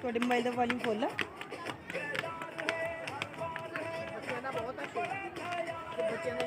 ਤੁਹਾਡੇ ਮੋਬਾਈਲ ਦਾ ਵੋਲਿਊਮ ਫੁੱਲ ਆ। ਬੱਚਿਆਂ ਦਾ ਬਹੁਤ ਆ ਸ਼ੌਕ ਤੇ ਬੱਚਿਆਂ ਦੇ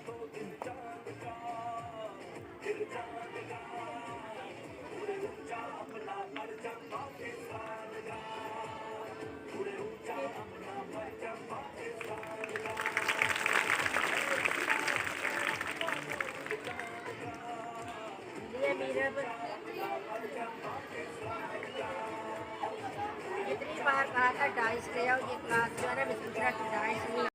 Ik heb een paar dagen geïnstalleerd in het nationale bestuur. Ik heb een